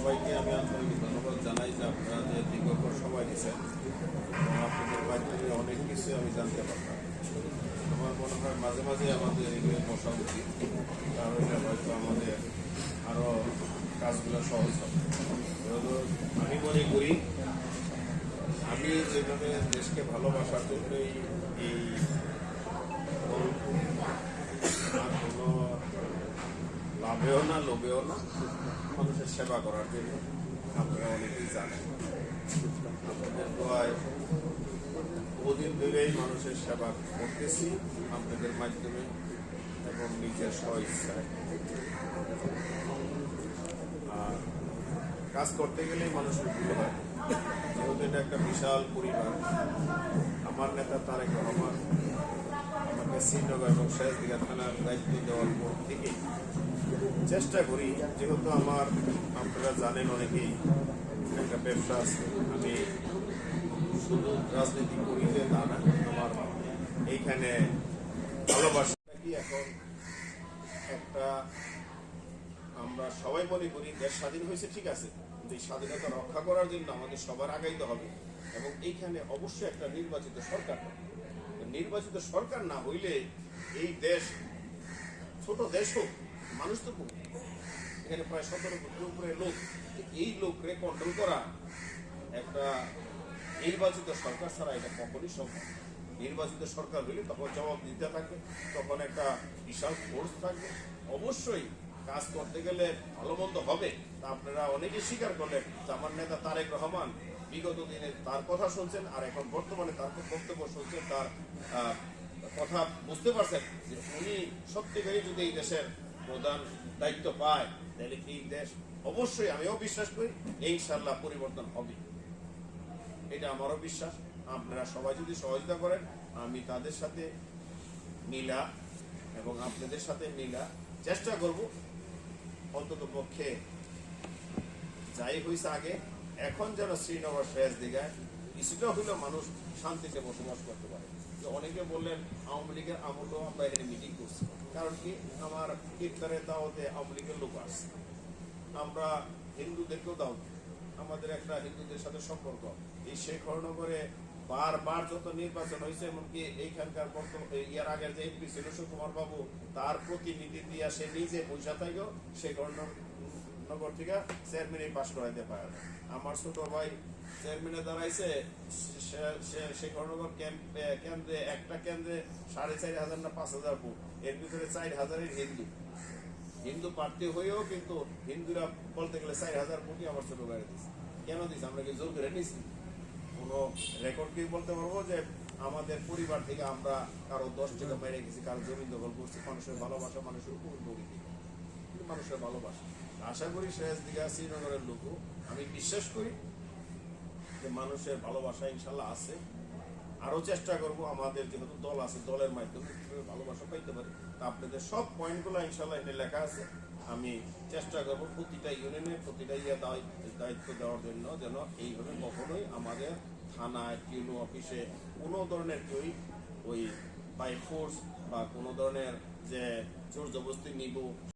সবাইকে আমি আন্তরিক ধন্যবাদ জানাই যে আপনারা যে দীর্ঘক্ষণ সময় দিচ্ছেন, এবং আপনাদের মাধ্যমে অনেক কিছু আমি জানতে পারলাম। আমার মনে হয় মাঝে মাঝে আমাদের এগুলো বসা উচিত, কারণ হয়তো আমাদের আরও কাজগুলো সহজ হবে। আমি মনে করি, আমি যেভাবে দেশকে ভালোবাসার জন্যই এই লাভেও না, লোভেও না, মানুষের সেবা করার জন্য আপনারা অনেকেই জানেন। আপনাদের দোয়ায় বহুদিন ধরেই মানুষের সেবা করতেছি আপনাদের মাধ্যমে এবং নিজের স্ব ইচ্ছায় আর কাজ করতে গেলেই মানুষের ভুল হয়। যেহেতু এটা একটা বিশাল পরিবার, আমার নেতা তারেক রহমান শ্রীনগর এবং শেষদিঘা থানার দায়িত্ব দেওয়ার পর থেকে চেষ্টা করি যেহেতু আমার আপনারা জানেন অনেকেই একটা ব্যবসা আছে, আমি শুধু রাজনীতি করি যে তা না আমার এইখানে ভালোবাসা কি এখন একটা আমরা সবাই মনে করি দেশ স্বাধীন হয়েছে ঠিক আছে কিন্তু এই স্বাধীনতা রক্ষা করার জন্য আমাদের সবার আগাইতে হবে এবং এইখানে অবশ্যই একটা নির্বাচিত সরকার। নির্বাচিত সরকার না হইলে এই দেশ, ছোট দেশ হোক, মানুষ তো এখানে প্রায় সতেরো কোটির উপরে লোক এই লোককে কন্ট্রোল করা একটা নির্বাচিত সরকার ছাড়া এটা কখনই সম্ভব নির্বাচিত সরকার হইলে তখন জবাব দিতে থাকবে, তখন একটা বিশাল ফোর্স থাকবে। অবশ্যই কাজ করতে গেলে ভালো মন্দ হবে, তা আপনারা অনেকেই স্বীকার করলেন, যে আমার নেতা তারেক রহমান বিগত দিনে তার কথা শুনছেন আর এখন বর্তমানে তার বক্তব্য শুনছেন, তার কথা বুঝতে পারছেন যে উনি সত্যিকারই যদি এই দেশের প্রধান দায়িত্ব পায়, তাহলে এই দেশ অবশ্যই, আমিও বিশ্বাস করি ইনশাল্লাহ পরিবর্তন হবে। এটা আমারও বিশ্বাস। আপনারা সবাই যদি সহযোগিতা করেন, আমি তাদের সাথে মিলা এবং আপনাদের সাথে মিলা চেষ্টা করব। অন্তত পক্ষে যাই হয়েছে আগে এখন যেন শ্রীনগর শেষ দিঘায় কিছুটা হলেও মানুষ শান্তিতে বসবাস করতে পারে। যে অনেকে বললেন, আওয়ামী লীগের আমলেও আমরা এখানে মিটিং করছি। কারণ কি? আমার ইফতারের দাওয়াতে আওয়ামী লীগের লোক আসছে। আমরা হিন্দুদেরকেও দাও আমাদের একটা হিন্দুদের সাথে সম্পর্ক। এই শেখ হরনগরে বারবার যত নির্বাচন হয়েছে, এমনকি এইখানকার ইয়ার আগের যে এমপি ছিল সুকুমার বাবু, তার প্রতিনিধি দিয়া সে নিজে পয়সা থাকেও শেখ হরনগর থেকে চেয়ারম্যানে পাশ করাইতে পারে। আমার ছোট ভাই চেয়ারম্যানে দাঁড়াইছে সে- সে- শেখ হরনগর ক্যাম্প কেন্দ্রে একটা কেন্দ্রে সাড়ে চার হাজার না পাঁচ হাজার ভোট এর ভিতরে চার হাজারের হিন্দু হিন্দু প্রার্থী হয়েও কিন্তু হিন্দুরা বলতে গেলে চার হাজার কোটি আমার ছোট ভাইয়ের দিচ্ছে কেন দিচ্ছে আমরা কি জোর করে নিছি কোনো রেকর্ড কি বলতে পারব যে আমাদের পরিবার থেকে আমরা কারও দশ টাকা মেরে গেছি কারও জমি দখল করছি মানুষের ভালোবাসা মানুষের উপর ভোগী কিন্তু মানুষের ভালোবাসা আশা করি শেষ দিঘা শ্রীনগরের লোক আমি বিশ্বাস করি যে মানুষের ভালোবাসা ইনশাল্লাহ আছে। আরও চেষ্টা করব, আমাদের যেহেতু দল আছে, দলের মাধ্যমে কীভাবে ভালোবাসা পাইতে পারি। তা আপনাদের সব পয়েন্টগুলো ইনশাল্লাহ এখানে লেখা আছে। আমি চেষ্টা করব প্রতিটা ইউনিয়নে প্রতিটা ইয়ে দায়- দায়িত্ব দেওয়ার জন্য যেন এইভাবে কখনোই আমাদের থানায়, টিউনো অফিসে কোনো ধরনের কেউই ওই বাই ফোর্স বা কোনো ধরনের যে জোর জবরদস্তি নিব।